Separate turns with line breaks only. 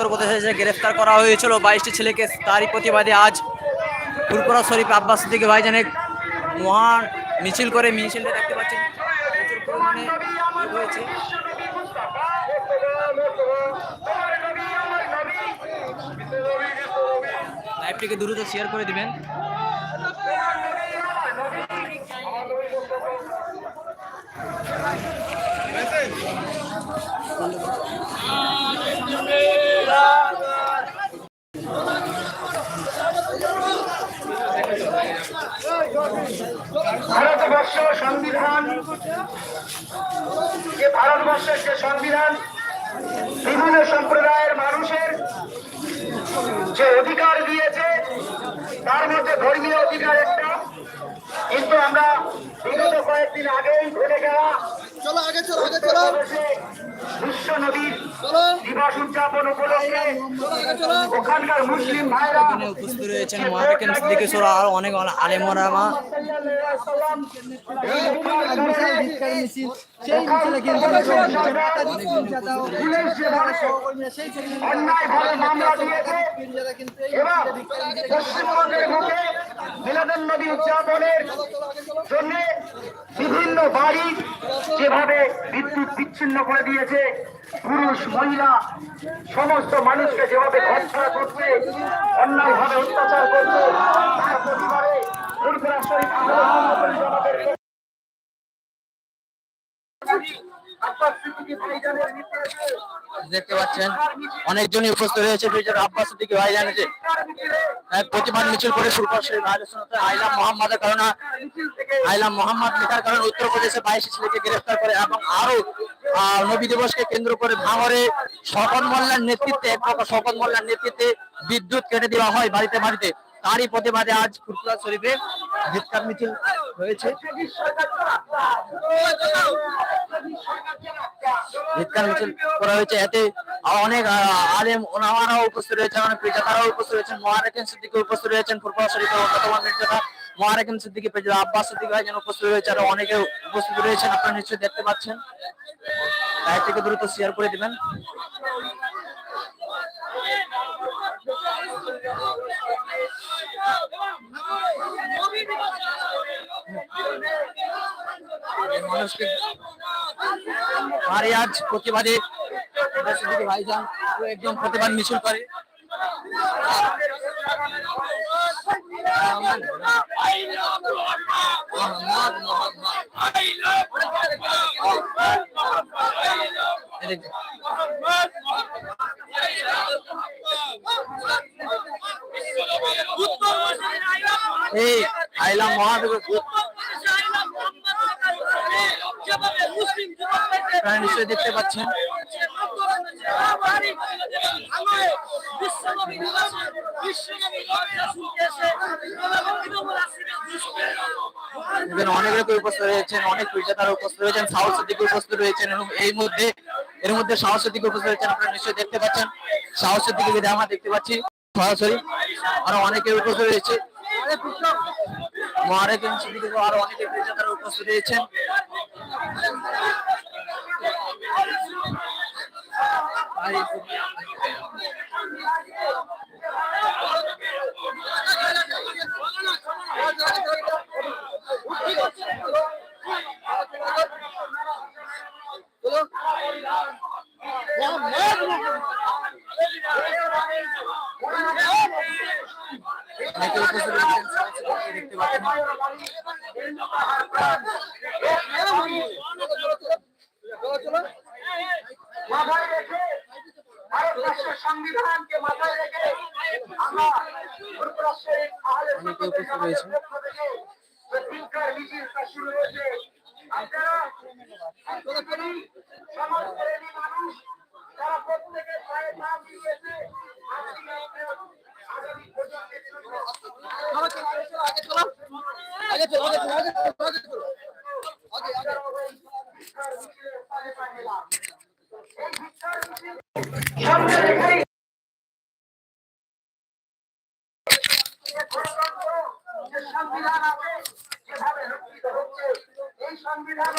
উত্তরপ্রদেশে যে গ্রেফতার করা হয়েছিল। বাইশটি ছেলেকে তারই প্রতিবাদে আজ ফুরপুরা শরীফ আব্বাস দিকে ভাইজানে মহান মিছিল করে মিছিলটা দেখতে পাচ্ছেন। লাইভটিকে দ্রুত শেয়ার করে দিবেন।
ভারতবর্ষ সংবিধান, যে ভারতবর্ষের যে সংবিধান, বিভিন্ন সম্প্রদায়ের মানুষের যে অধিকার দিয়েছে, তার মধ্যে ধর্মীয় অধিকার একটা। কিন্তু আমরা কয়েকদিন আগেই ঘটে যাওয়া
চলো আগে চলো আগে চলো।
বিশ্ব নদীর দিবস উদযাপন উপলক্ষে ওখানকার মুসলিম ভাইরা
উপস্থিত রয়েছেন মহাবিকেন সিদ্দিকেশ্বর আর অনেক আলেমরামা
সেই মিছিলে
অন্যায় ভাবে মামলা দিয়েছে। এবং পশ্চিমবঙ্গের মুখে মিলাদুন নদী উদযাপনের জন্য বিভিন্ন বাড়ি যেভাবে বিদ্যুৎ বিচ্ছিন্ন করে দিয়েছে, পুরুষ, মহিলা, সমস্ত মানুষকে যেভাবে ঘর ছাড়া করছে অন্যায় ভাবে অত্যাচার করছে, তার প্রতিবারে
দেখতে পাচ্ছেন, অনেকজনই উপস্থিত হয়েছে বিজয় আব্বাস সিদ্দিকী ভাই জানেছে এক প্রতিবাদ মিছিল করে শুরু করছে। আইলাম মোহাম্মদের কারণে, আইলাম মোহাম্মদ লেখার কারণে উত্তরপ্রদেশে বাইশ ছেলেকে গ্রেফতার করে এবং আরও নবী দিবসকে কেন্দ্র করে ভাঙরে শকত মোল্লার নেতৃত্বে, এক প্রকার শকত মোল্লার নেতৃত্বে বিদ্যুৎ কেটে দেওয়া হয় বাড়িতে বাড়িতে। তারই প্রতিবাদে আজ ফুরফুরা শরীফে ধিৎকার মিছিল হয়েছে। ধিৎকার মিছিল করা হয়েছে। এতে অনেক আলেম ওনামারাও উপস্থিত রয়েছেন অনেক পেজাতারাও উপস্থিত রয়েছেন মহারাকিন সিদ্দিকি উপস্থিত রয়েছেন অন্যতম নির্যাতা মহারাকিন সিদ্দিকি পেজা আব্বাস সিদ্দিকি ভাইজান উপস্থিত রয়েছে আরও অনেকে উপস্থিত রয়েছেন আপনারা নিশ্চয়ই দেখতে পাচ্ছেন। থেকে দ্রুত শেয়ার করে দিবেন। মানুষকে ভারী আজ প্রতিবাদে ভাইজান একদম প্রতিবাদ মিছিল করে। এই মহাদেব আপনারা নিশ্চয়ই দেখতে পাচ্ছেন। অনেক লোক উপস্থিত রয়েছেন অনেক বিজেতারা উপস্থিত রয়েছেন সাহস দিকে উপস্থিত রয়েছেন। এবং এই মধ্যে এর মধ্যে সাহস দিকে উপস্থিত রয়েছেন আপনারা নিশ্চয়ই দেখতে পাচ্ছেন। সাহস দিকে যদি আমরা দেখতে পাচ্ছি সরাসরি আরও অনেকে উপস্থিত রয়েছে। মহারাজন সিদ্দিকে আরও অনেকে বিজেতারা উপস্থিত রয়েছেন অনেকে উপস্থিত রয়েছেন সরাসরি দেখতে পাচ্ছেন
ভারতবর্ষের সংবিধানকে মাথায় রেখে আমরা শরীফ আহলে থেকে যে তিনকার মিছিলটা শুরু হয়েছে। আপনারা সমাজপ্রেমী মানুষ তারা প্রত্যেকে পায়ে পা মিলিয়েছে আগামী প্রজন্মের জন্য।
আগে চলো আগে চলো আগে চলো আগে চলো আগে চলো আগে আগে
সামনে রেখেই যে সংবিধান আছে যেভাবে রক্ষিত হচ্ছে। এই সংবিধান